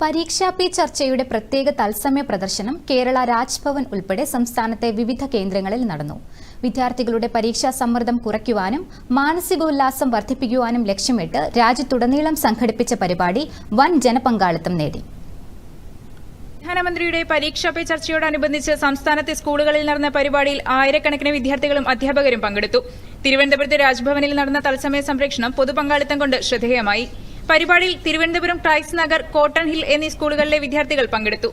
പരീക്ഷാ പേ ചർച്ചയുടെ പ്രത്യേക തത്സമയ പ്രദർശനം കേരള രാജ്ഭവൻ ഉൾപ്പെടെ സംസ്ഥാനത്തെ വിവിധ കേന്ദ്രങ്ങളിൽ നടന്നു. വിദ്യാർത്ഥികളുടെ പരീക്ഷാ സമ്മർദ്ദം കുറയ്ക്കുവാനും മാനസികോല്ലാസം വർദ്ധിപ്പിക്കുവാനും ലക്ഷ്യമിട്ട് രാജ്യത്തുടനീളം സംഘടിപ്പിച്ച പരിപാടി വൻ ജനപങ്കാളിത്തം നേടി. പ്രധാനമന്ത്രിയുടെ പരീക്ഷാ പേ ചർച്ചയോടനുബന്ധിച്ച് സംസ്ഥാനത്തെ സ്കൂളുകളിൽ നടന്ന പരിപാടിയിൽ ആയിരക്കണക്കിന് വിദ്യാർത്ഥികളും അധ്യാപകരും പങ്കെടുത്തു. തിരുവനന്തപുരത്ത് രാജ്ഭവനിൽ നടന്ന തത്സമയ സംപ്രേഷണം പൊതുപങ്കാളിത്തം കൊണ്ട് ശ്രദ്ധേയമായി. പരിപാടിയിൽ Thiruvananthapuram Christ Nagar Cotton Hill എന്നീ സ്കൂളുകളിലെ വിദ്യാർത്ഥികൾ പങ്കെടുത്തു.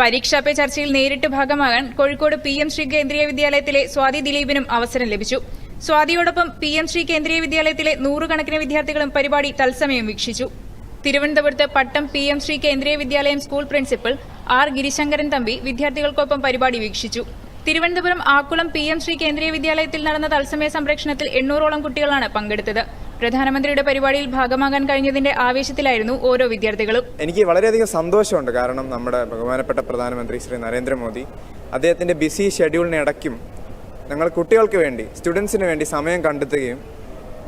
പരീക്ഷാ പേ ചർച്ചയിൽ നേരിട്ട് ഭാഗമാകാൻ കോഴിക്കോട് പി എം ശ്രീ കേന്ദ്രീയ വിദ്യാലയത്തിലെ സ്വാതി ദിലീപിനും അവസരം ലഭിച്ചു. സ്വാതിയോടൊപ്പം പി എം ശ്രീ കേന്ദ്രീയ വിദ്യാലയത്തിലെ നൂറുകണക്കിന് വിദ്യാർത്ഥികളും പരിപാടി തത്സമയം വീക്ഷിച്ചു. തിരുവനന്തപുരത്ത് Pattom P M Shri Kendriya Vidyalaya school principal R Girishankaran Thampi വിദ്യാർത്ഥികൾക്കൊപ്പം പരിപാടി വീക്ഷിച്ചു. തിരുവനന്തപുരം ആക്കുളം പി എം ശ്രീ കേന്ദ്രീയ വിദ്യാലയത്തിൽ നടന്ന തത്സമയ സംപ്രേഷണത്തിൽ എണ്ണൂറോളം കുട്ടികളാണ് പങ്കെടുത്തത്. പ്രധാനമന്ത്രിയുടെ പരിപാടിയിൽ ഭാഗമാകാൻ കഴിഞ്ഞതിന്റെ ആവേശത്തിലായിരുന്നു ഓരോ വിദ്യാർത്ഥികളും. എനിക്ക് വളരെയധികം സന്തോഷമുണ്ട്. കാരണം നമ്മുടെ ബഹുമാനപ്പെട്ട പ്രധാനമന്ത്രി ശ്രീ നരേന്ദ്രമോദി അദ്ദേഹത്തിന്റെ ബിസി ഷെഡ്യൂളിനിടയ്ക്കും ഞങ്ങൾ കുട്ടികൾക്ക് വേണ്ടി സ്റ്റുഡൻസിന് വേണ്ടി സമയം കണ്ടെത്തുകയും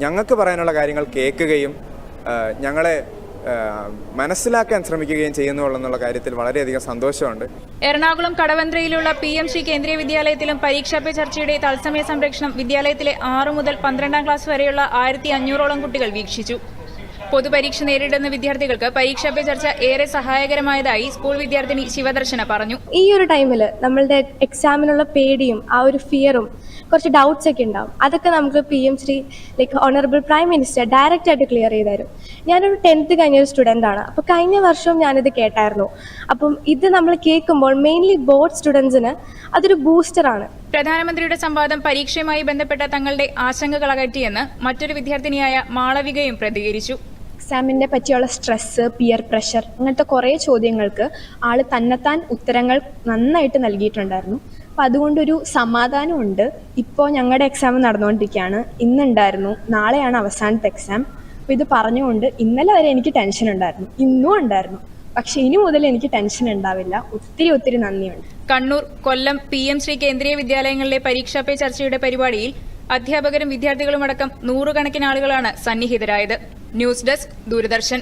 ഞങ്ങൾക്ക് പറയാനുള്ള കാര്യങ്ങൾ കേൾക്കുകയും ഞങ്ങളെ മനസ്സിലാക്കാൻ ശ്രമിക്കുകയും ചെയ്യുന്നു എന്നുള്ള കാര്യത്തിൽ വളരെയധികം സന്തോഷമുണ്ട്. എറണാകുളം കടവന്ത്രയിലുള്ള പി എം സി കേന്ദ്രീയ വിദ്യാലയത്തിലും പരീക്ഷാ പേ ചർച്ചയുടെ തത്സമയ സംരക്ഷണം വിദ്യാലയത്തിലെ ആറ് മുതൽ പന്ത്രണ്ടാം ക്ലാസ് വരെയുള്ള ആയിരത്തി അഞ്ഞൂറോളം കുട്ടികൾ വീക്ഷിച്ചു. പൊതുപരീക്ഷ നേരിടുന്ന വിദ്യാർത്ഥികൾക്ക് പരീക്ഷാ പേ ചർച്ച ഏറെ സഹായകരമായതായി സ്കൂൾ വിദ്യാർത്ഥിനി ശിവദർശന പറഞ്ഞു. ഈ ഒരു ടൈമിൽ നമ്മളുടെ എക്സാമിനുള്ള പേടിയും ആ ഒരു ഫിയറും കുറച്ച് ഡൗട്ട്സ് ഒക്കെ ഉണ്ടാവും. അതൊക്കെ നമുക്ക് P M Shri like honourable prime minister direct ആയിട്ട് ക്ലിയർ ചെയ്ത് തരും. ഞാനൊരു ടെൻത്ത് കഴിഞ്ഞ ഒരു സ്റ്റുഡന്റ് ആണ്. അപ്പോൾ കഴിഞ്ഞ വർഷവും ഞാനിത് കേട്ടായിരുന്നു. അപ്പം ഇത് നമ്മൾ കേൾക്കുമ്പോൾ മെയിൻലി ബോർഡ് സ്റ്റുഡൻസിന് അതൊരു ബൂസ്റ്ററാണ് പ്രധാനമന്ത്രിയുടെ സംവാദം പരീക്ഷയുമായി ബന്ധപ്പെട്ട തങ്ങളുടെ ആശങ്കകൾ അകറ്റിയെന്ന് മറ്റൊരു വിദ്യാർത്ഥിനിയായ മാളവികയും പ്രതികരിച്ചു. എക്സാമിനെ പറ്റിയുള്ള സ്ട്രെസ്സ് പിയർ പ്രഷർ അങ്ങനത്തെ കുറേ ചോദ്യങ്ങൾക്ക് ആൾ തന്നെത്താൻ ഉത്തരങ്ങൾ നന്നായിട്ട് നൽകിയിട്ടുണ്ടായിരുന്നു. അപ്പം അതുകൊണ്ടൊരു സമാധാനമുണ്ട്. ഇപ്പോൾ ഞങ്ങളുടെ എക്സാം നടന്നുകൊണ്ടിരിക്കുകയാണ് ഇന്നുണ്ടായിരുന്നു. നാളെയാണ് അവസാനത്തെ എക്സാം അപ്പോൾ ഇത് പറഞ്ഞുകൊണ്ട് ഇന്നലെ വരെ എനിക്ക് ടെൻഷൻ ഉണ്ടായിരുന്നു. ഇന്നും ഉണ്ടായിരുന്നു. പക്ഷെ ഇനി മുതൽ എനിക്ക് ടെൻഷൻ ഉണ്ടാവില്ല. ഒത്തിരി ഒത്തിരി നന്ദിയുണ്ട്. കണ്ണൂർ കൊല്ലം പി എം ശ്രീ കേന്ദ്രീയ വിദ്യാലയങ്ങളിലെ പരീക്ഷാ പേ ചർച്ചയുടെ പരിപാടിയിൽ അധ്യാപകരും വിദ്യാർത്ഥികളുമടക്കം നൂറുകണക്കിന് ആളുകളാണ് സന്നിഹിതരായത്. News desk Doordarshan.